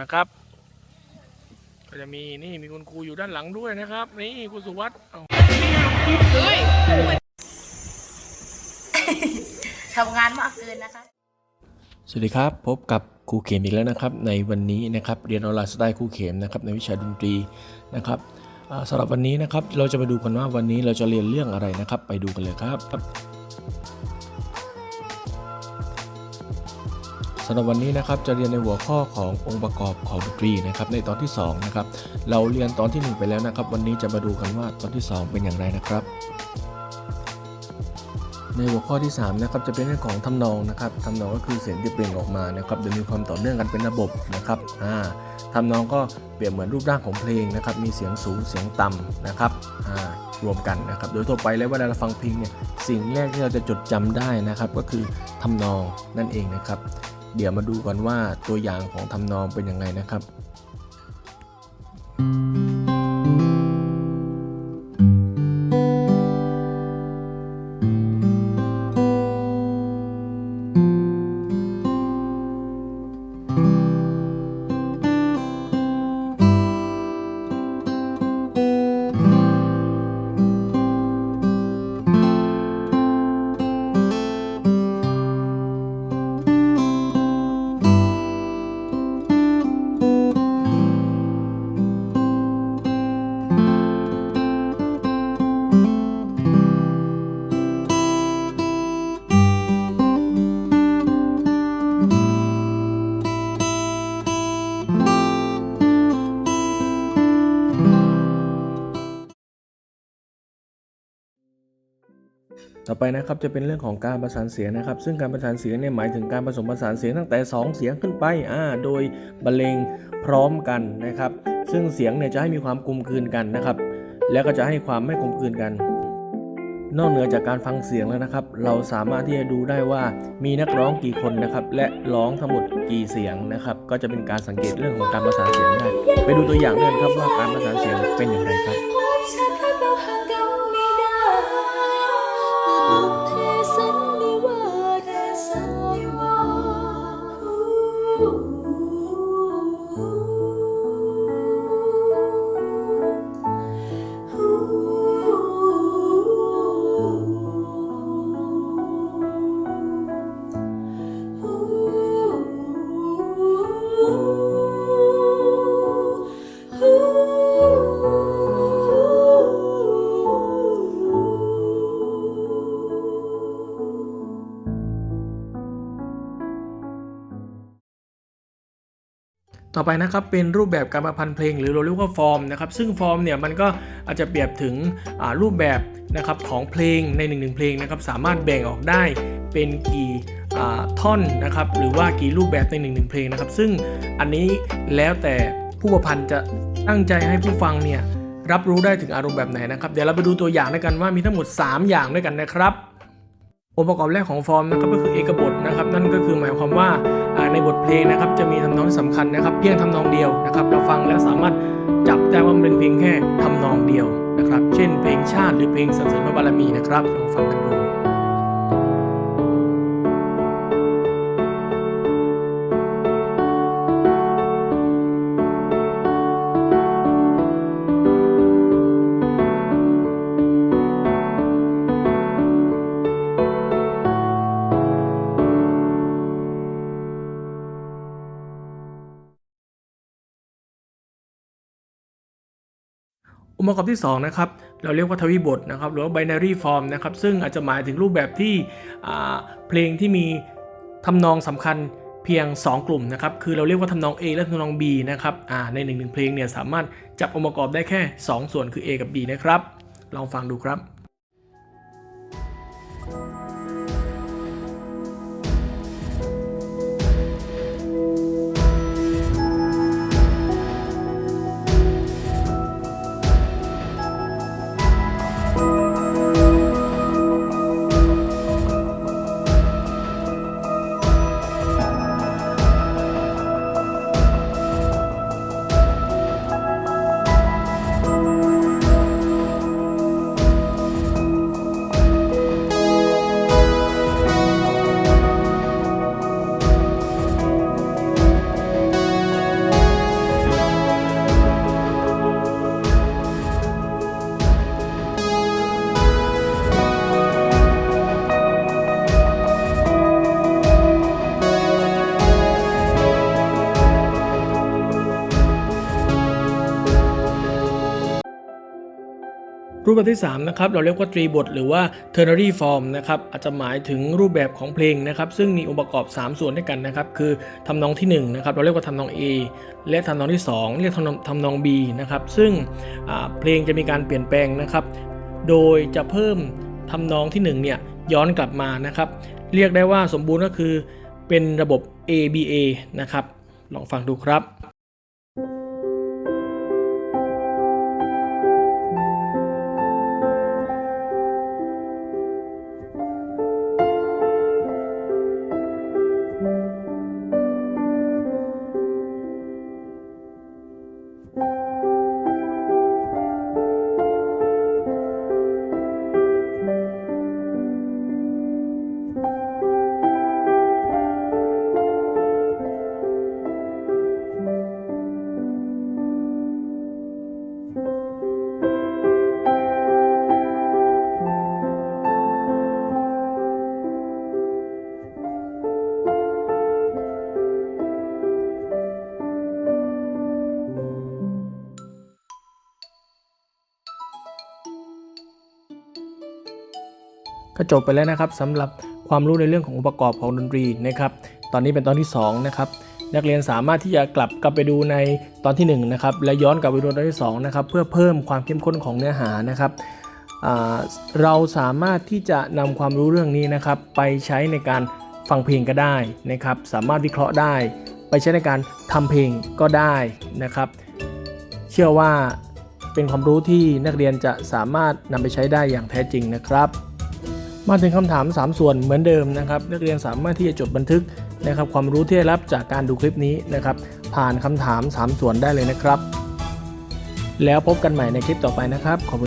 นะครับ ก็จะมีนี่มีคุณครูอยู่ด้านหลังด้วยนะครับ นี่คุณสุวัสด์เอาทำงานมากเกินนะคะ สวัสดีครับ พบกับครูเขมอีกแล้วนะครับ ในวันนี้นะครับเรียนออนไลน์สไตล์ครูเขมนะครับในวิชาดนตรีนะครับอ่าสำหรับวันนี้นะครับเราจะมาดูกันว่าวันนี้เราจะเรียนเรื่องอะไรนะครับ ไปดูกันเลยครับ สำหรับวันนี้นะครับจะเรียนในหัวข้อขององค์ประกอบของดนตรีนะครับในตอนที่สองนะครับเราเรียนตอนที่หนึ่งไปแล้วนะครับ วันนี้จะมาดูกันว่าตอนที่สองเป็นอย่างไรนะครับ ในหัวข้อที่3นะครับจะเป็นเรื่องของทำนองนะครับทำนองก็คือเสียงที่เปล่งออกมานะครับโดยมีความต่อเนื่องกันเป็นระบบนะครับอ่าทำนองก็เปรียบเหมือนรูปร่างของเพลงนะครับมีเสียงสูงเสียงต่ำนะครับอ่ารวมกันนะครับ โดยทั่วไปแล้วเวลาเราฟังเพลงเนี่ยสิ่งแรกที่เราจะจดจำได้นะครับ ก็คือทำนองนั่นเองนะครับ เดี๋ยวมาดูกันว่าตัวอย่างของทำนองเป็นยังไงนะครับ ต่อไปนะครับจะเป็นเรื่องของการประสานเสียงนะครับ ซึ่งการประสานเสียงเนี่ยหมายถึงการผสมผสานเสียงตั้งแต่ 2 เสียงขึ้นไปอ่าโดยบรรเลงพร้อมกันนะครับ ซึ่งเสียงเนี่ยจะให้มีความกลมกลืนกันนะครับ แล้วก็จะให้ความไม่กลมกลืนกัน นอกเหนือจากการฟังเสียงแล้วนะครับ เราสามารถที่จะดูได้ว่ามีนักร้องกี่คนนะครับ และร้องทั้งหมดกี่เสียงนะครับ ก็จะเป็นการสังเกตเรื่องของการประสานเสียงได้ไปดูตัวอย่างด้วยครับว่าการประสานเสียงเป็นอย่างไรครับ ต่อไปนะครับเป็นรูปแบบการประพันธ์เพลงหรือเราเรียกว่าฟอร์มนะครับซึ่งฟอร์มเนี่ยมันก็อาจจะเปรียบถึงรูปแบบนะครับของเพลงในหนึ่งหนึ่งเพลงนะครับสามารถแบ่งออกได้เป็นกี่ท่อนนะครับหรือว่ากี่รูปแบบในหนึ่งหนึ่งเพลงนะครับซึ่งอันนี้แล้วแต่ผู้ประพันธ์จะตั้งใจให้ผู้ฟังเนี่ยรับรู้ได้ถึงอารมณ์แบบไหนนะครับเดี๋ยวเราไปดูตัวอย่างด้วยกันว่ามีทั้งหมด 3 อย่างด้วยกันนะครับองค์ประกอบแรกของฟอร์มนะครับก็คือเอกบทนะครับนั่นก็คือหมายความว่า ในบทเพลงนะครับ จะมีทำนองที่สำคัญนะครับ เพียงทำนองเดียวนะครับ เราฟังแล้วสามารถจับได้ว่ามันเป็นเพียงแค่ทำนองเดียวนะครับ เช่นเพลงชาติหรือเพลงสรรเสริญพระบารมีนะครับลองฟังกันดู องค์ประกอบที่2นะครับเราเรียกว่าทวีบทนะครับหรือว่า binary form นะครับซึ่งอาจจะหมายถึงรูปแบบที่เพลงที่มีทำนองสำคัญเพียง 2 กลุ่มนะครับคือเราเรียกว่าทำนอง A และทำนอง B นะครับในหนึ่งหนึ่งเพลงเนี่ยสามารถจับองค์ประกอบได้แค่ 2 ส่วนคือ A กับ B นะครับ ลองฟังดูครับ รูปแบบที่3นะครับเราเรียกว่าตรีบท หรือว่า ternary form นะครับอาจจะหมายถึงรูปแบบของเพลงนะครับซึ่งมีองค์ประกอบ 3 ส่วนด้วยกันนะครับคือทำนองที่1นะครับเราเรียกว่าทำนอง A และทำนองที่ 2 เรียกทำนองทำนอง B นะครับซึ่งเพลงจะมีการเปลี่ยนแปลงนะครับโดยจะเพิ่มทำนองที่ 1 เนี่ยย้อนกลับมานะครับเรียกได้ว่าสมบูรณ์ก็คือเป็นระบบ ABA นะครับลองฟังดูครับ ก็จบไปแล้วนะครับสำหรับความรู้ในเรื่องขององค์ประกอบของดนตรีนะครับ ตอนนี้เป็นตอนที่2นะครับนักเรียนสามารถที่จะกลับกลับไปดูในตอนที่1นะครับและย้อนกลับไปดูตอนที่2นะครับเพื่อเพิ่มความเข้มข้นของเนื้อหานะครับเราสามารถที่จะนำความรู้เรื่องนี้นะครับไปใช้ในการฟังเพลงก็ได้นะครับสามารถวิเคราะห์ได้ ไปใช้ในการทำเพลงก็ได้นะครับ เชื่อว่าเป็นความรู้ที่นักเรียนจะสามารถนำไปใช้ได้อย่างแท้จริงนะครับ มาถึงคำถาม 3 ส่วนเหมือนเดิมนะครับนักเรียนสามารถที่จะจดบันทึกนะครับความรู้ที่ได้รับจากการดูคลิปนี้นะครับผ่านคำถาม 3 ส่วนได้เลยนะครับ แล้วพบกันใหม่ในคลิปต่อไปนะครับขอบคุณ